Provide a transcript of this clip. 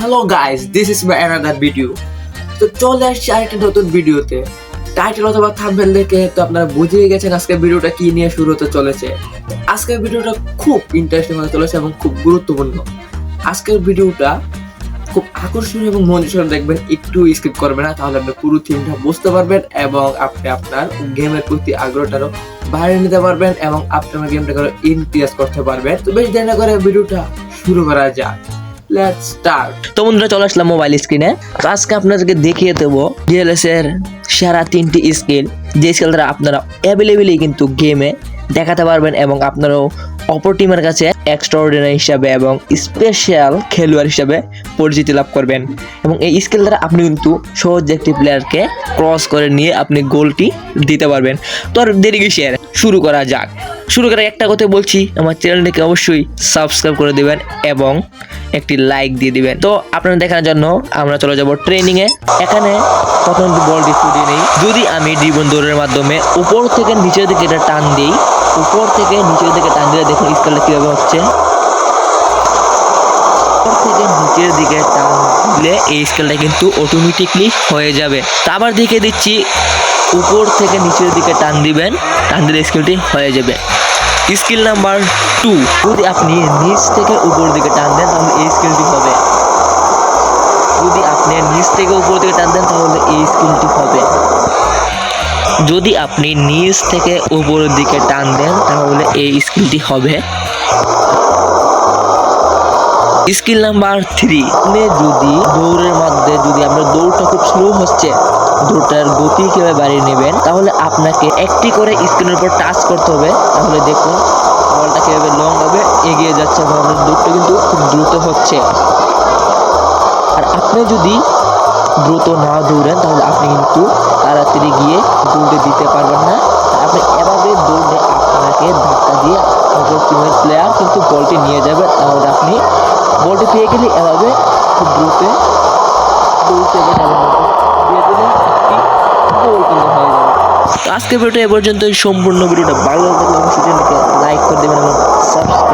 Hello guys this is my another video তো চলে আসছি আরেকটা নতুন ভিডিওতে টাইটেল অথবা থাম্বনেল দেখে তো আপনারা বুঝেই গেছেন আজকের ভিডিওটা কি নিয়ে শুরু হতে চলেছে। আজকের ভিডিওটা খুব ইন্টারেস্টিং হতে চলেছে এবং খুব গুরুত্বপূর্ণ। আজকের ভিডিওটা খুব আকর্ষণীয় এবং মনোযোগ দেখবেন, একটু স্কিপ করবেন না, তাহলে আপনি পুরো থিমটা বুঝতে পারবেন এবং আপনি আপনার গেমের প্রতি আগ্রহটারও বাড়িয়ে নিতে পারবেন এবং আপনি আমার গেমটাকে ইমপ্রেস করতে পারবেন। তো বেশ দেরি না করে ভিডিওটা শুরু করা যাক। লেটস স্টার্ট তো বন্ধুরা, চলে আসলাম মোবাইল স্ক্রিনে তো আজকে আপনাদেরকে দেখিয়ে দেবো ডিএলএস এর সেরা তিনটি স্কিল যে স্কিল দ্বারা আপনারা অ্যাভেলেবেলি কিন্তু গেমে দেখাতে পারবেন এবং আপনারাও অপর টিমের কাছে এক্সট্রাঅর্ডিনারি হিসাবে এবং স্পেশাল খেলোয়াড় হিসাবে পরিচিতি লাভ করবেন। এবং এই স্কিল দ্বারা আপনি কিন্তু সহজে একটি প্লেয়ারকে ক্রস করে নিয়ে আপনি গোলটি দিতে পারবেন। তো আর দেরি কিসের? শুরু করা যাক। শুরু করার একটা কথা বলছি, আমার চ্যানেলটিকে অবশ্যই সাবস্ক্রাইব করে দেবেন এবং একটি লাইক দিয়ে দিবেন। তো আপনারা দেখার জন্য আমরা চলে যাব ট্রেনিং এ। এখানে প্রথম বলটি ফুটিয়ে নেই। যদি আমি ড্রিবন দৌড়ের মাধ্যমে উপর থেকে নিচের দিকে এটা টান দিই, উপর থেকে নিচের দিকে টান দিলে দেখুন স্কেলটা কীভাবে হচ্ছে। থেকে নিচের দিকে টান দিলে এই স্কেলটা কিন্তু অটোমেটিকলি হয়ে যাবে। তা আবার দেখে দিচ্ছি, উপর থেকে নিচের দিকে টান দিবেন, টান দিলে স্কেলটি হয়ে যাবে। Skill number two. যদি আপনি নিচ থেকে উপর দিকে টান দেন, তাহলে এই স্কিলটি হবে। যদি আপনি নিচ থেকে উপর দিকে টান দেন, তাহলে এই স্কিলটি হবে। যদি আপনি নিচ থেকে উপরের দিকে টান দেন, তাহলে এই স্কিলটি হবে। স্কিল নাম্বার থ্রি যদি দৌড়ের মধ্যে যদি আপনার দৌড়টা খুব স্লো হচ্ছে, দৌড়টার গতি কীভাবে বাড়িয়ে নেবেন, তাহলে আপনাকে একটি করে স্ক্রিনের উপর টাচ করতে হবে। তাহলে দেখুন বলটা কীভাবে লং হবে, এগিয়ে যাচ্ছে এবং আপনার দৌড়টা কিন্তু খুব দ্রুত হচ্ছে। আর আপনি যদি দ্রুত না দৌড়েন, তাহলে আপনি কিন্তু তাড়াতাড়ি গিয়ে দৌড়ে দিতে পারবেন না। আপনি এভাবে দৌড়ে আপনাকে ধাক্কা দিয়ে অপর টিমের প্লেয়ার কিন্তু বলটি নিয়ে যাবে, তাহলে আপনি বলটি পেয়ে গেলে এভাবে খুব দ্রুত দৌড়তে হবে দিয়ে দিলে গোল কিন্তু আজকের ভিডিওটা এ পর্যন্ত সম্পূর্ণ ভিডিওটা ভালো লাগলে অবশ্যই লাইক করে দেবেন এবং সাবস্ক্রাইব